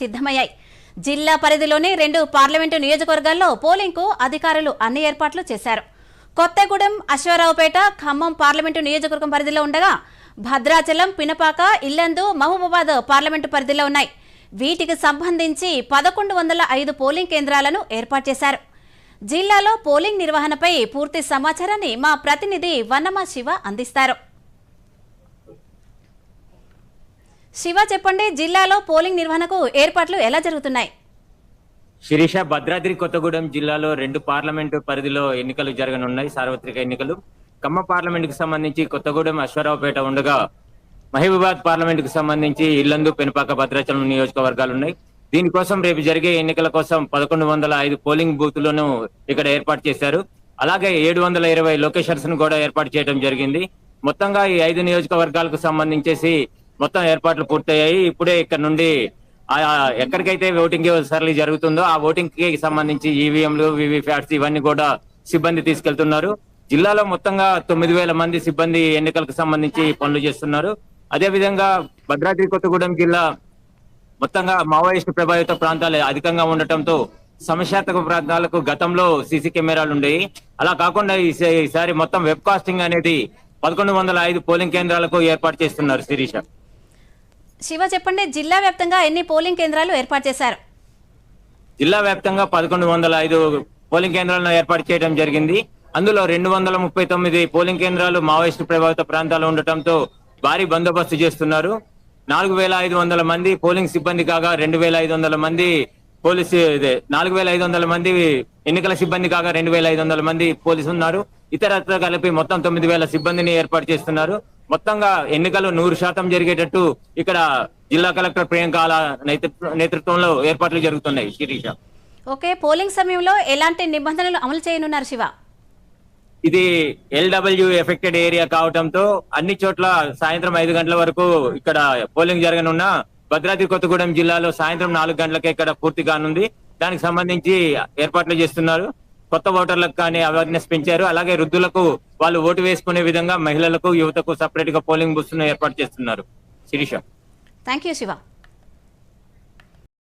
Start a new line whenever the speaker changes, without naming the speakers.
సిద్ధమయ్యాయి. జిల్లా పరిధిలోని రెండు పార్లమెంటు నియోజకవర్గాల్లో పోలింగ్కు అధికారులు అన్ని ఏర్పాట్లు చేశారు. కొత్తగూడెం అశ్వారావుపేట ఖమ్మం పార్లమెంటు నియోజకవర్గం పరిధిలో ఉండగా భద్రాచలం పినపాక ఇల్లందు మహబూబాబాద్ పార్లమెంటు పరిధిలో ఉన్నాయి. వీటికి సంబంధించి పదకొండు వందల ఐదు పోలింగ్ కేంద్రాలను ఏర్పాటు చేశారు. జిల్లాలో పోలింగ్ నిర్వహణపై పూర్తి సమాచారాన్ని మా ప్రతినిధి వన్నమా శివ అందిస్తారు. శివ చెప్పండి జిల్లాలో పోలింగ్ నిర్వహణకు ఏర్పాట్లు ఎలా జరుగుతున్నాయి?
శిరీష భద్రాద్రి కొత్తగూడెం జిల్లాలో రెండు పార్లమెంటు పరిధిలో ఎన్నికలు జరగనున్నాయి సార్వత్రిక ఎన్నికలు. కమ్మ పార్లమెంట్కు సంబంధించి కొత్తగూడెం అశ్వరావుపేట ఉండగా మహబూబాద్ పార్లమెంట్కు సంబంధించి ఇల్లందు పెనుపాక భద్రాచలం నియోజకవర్గాలు ఉన్నాయి దీనికోసం రేపు జరిగే ఎన్నికల కోసం పదకొండు వందల ఐదు పోలింగ్ బూత్లను ఇక్కడ ఏర్పాటు చేశారు. అలాగే ఏడు వందల ఇరవై లొకేషన్స్ను కూడా ఏర్పాటు చేయడం జరిగింది. మొత్తంగా ఈ ఐదు నియోజకవర్గాలకు సంబంధించేసి మొత్తం ఏర్పాట్లు పూర్తయ్యాయి. ఇప్పుడే ఇక్కడ నుండి ఎక్కడికైతే ఓటింగ్ సరళి జరుగుతుందో ఆ ఓటింగ్కి సంబంధించి ఈవీఎంలు వివిప్యాట్స్ ఇవన్నీ కూడా సిబ్బంది తీసుకెళ్తున్నారు. జిల్లాలో మొత్తంగా తొమ్మిది వేల మంది సిబ్బంది ఎన్నికలకు సంబంధించి పనులు చేస్తున్నారు. అదే విధంగా భద్రాద్రి కొత్తగూడెం జిల్లా మొత్తంగా మావోయిస్టు ప్రభావిత ప్రాంతాలు అధికంగా ఉండటంతో సమస్యాత్మక ప్రాంతాలకు గతంలో సీసీ కెమెరాలు ఉండేవి. అలా కాకుండా ఈసారి మొత్తం వెబ్ కాస్టింగ్ అనేది పదకొండు వందల ఐదు పోలింగ్ కేంద్రాలకు ఏర్పాటు చేస్తున్నారు శిరీష.
శివ చెప్పండి జిల్లా వ్యాప్తంగా ఎన్ని పోలింగ్ కేంద్రాలు ఏర్పాటు చేశారు?
జిల్లా వ్యాప్తంగా పదకొండు వందల ఐదు పోలింగ్ కేంద్రాలను ఏర్పాటు చేయడం జరిగింది. అందులో రెండు వందల ముప్పై తొమ్మిది పోలింగ్ కేంద్రాలు మావోయిస్టు ప్రభావిత ప్రాంతాలు ఉండటంతో భారీ బందోబస్తు చేస్తున్నారు. నాలుగు వేల ఐదు వందల మంది పోలింగ్ సిబ్బంది కాగా రెండు వేల ఐదు వందల మంది పోలీసు నాలుగు వేల ఐదు వందల మంది ఎన్నికల సిబ్బంది కాగా రెండు వేల ఐదు వందల మంది పోలీసు ఉన్నారు. ఇతరత్ర కలిపి మొత్తం తొమ్మిది వేల సిబ్బందిని ఏర్పాటు చేస్తున్నారు. మొత్తంగా ఎన్నికలు నూరు శాతం జరిగేటట్టు ఇక్కడ జిల్లా కలెక్టర్ ప్రియాంక నేతృత్వ- నేతృత్వంలో ఏర్పాట్లు జరుగుతున్నాయి శిరీష.
ఓకే పోలింగ్ సమయంలో ఎలాంటి నిబంధనలు అమలు చేయనున్నారు శివ?
ఇది ఎల్డబ్ల్యూ ఎఫెక్టెడ్ ఏరియా కావడంతో అన్ని చోట్ల సాయంత్రం ఐదు గంటల వరకు ఇక్కడ పోలింగ్ జరగనున్న భద్రాద్రి కొత్తగూడెం జిల్లాలో సాయంత్రం నాలుగు గంటలకే ఇక్కడ పూర్తి కానుంది. దానికి సంబంధించి ఏర్పాట్లు చేస్తున్నారు. కొత్త ఓటర్లకు కానీ అవేర్నెస్ పెంచారు. అలాగే వృద్ధులకు వాళ్ళు ఓటు వేసుకునే విధంగా మహిళలకు యువతకు సపరేట్గా పోలింగ్ బూత్స్ ఏర్పాటు చేస్తున్నారు. శిరీష.
Thank you Shiva